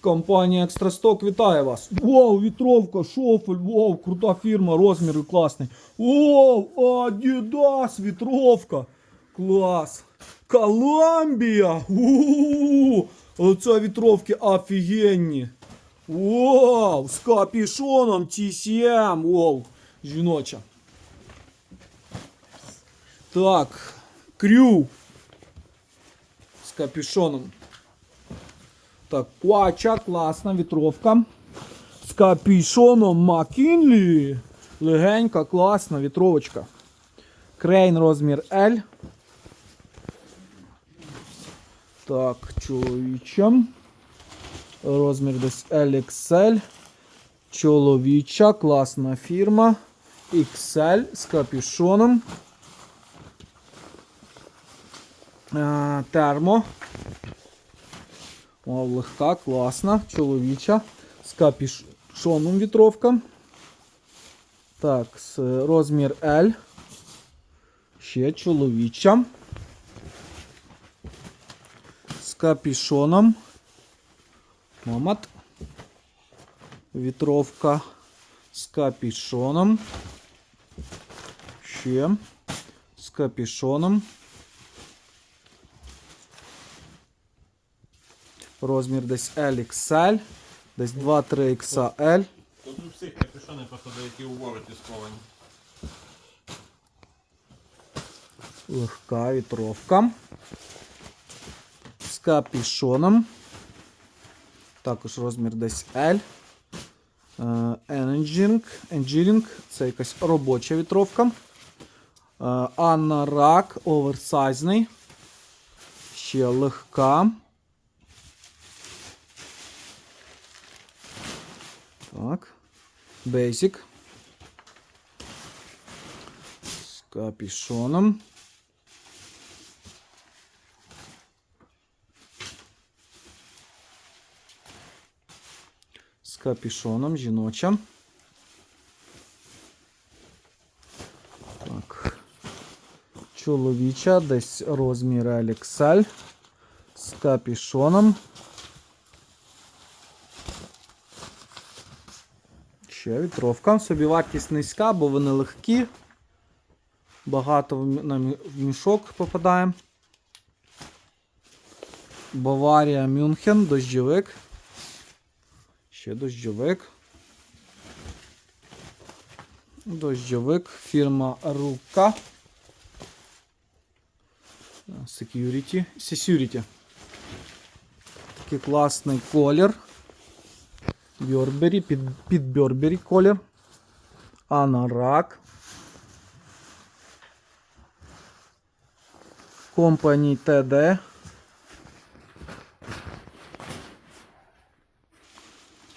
Компанія Екстрасток вітає вас. Вау, вітровка, шофель, вау, крута фірма, розміри класний. Вау, Adidas, вітровка. Клас. Коламбія. У-у-у. Оце вітровки офігенні. Вау, з капішоном TCM. Вау, жіноча. Так, крю. З капюшоном. Так, Куача, класна вітровка. З капюшоном Макінлі. Легенька, класна вітровочка. Крейн розмір L. Так, чоловіча. Розмір десь LXL. Чоловіча, класна фірма. XL з капюшоном. Е, Термо. О, легка, класна, чоловіча. З капюшоном вітровка. Так, розмір L. Ще чоловіча. З капюшоном. Момат. Вітровка з капюшоном. Ще з капюшоном. Розмір десь LXL, десь 2-3 XL. Тут у всіх капюшони просто деякі у вороті сковані. Легка вітровка. З капюшоном. Також розмір десь L. Е, Engine. Engine. Це якась робоча вітровка. Е, Анарак оверсайзний. Ще легка. Так. Basic. З капюшоном. З капюшоном жіноча. Так. Чоловіча, десь розмір LXL. З капюшоном. Ще вітровка. Собівартість низька, бо вони легкі. Багато в мішок попадає. Баварія Мюнхен, дощовик. Ще дощовик. Дощовик. Фірма Рука. Security. Security. Такий класний колір. Бьорбері, під, під Бьорбері колір. Анарак. Компанії ТД.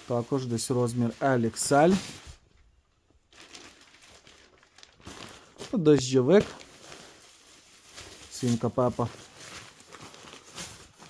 Також десь розмір LXL. Дощовик. Свінка Пепа.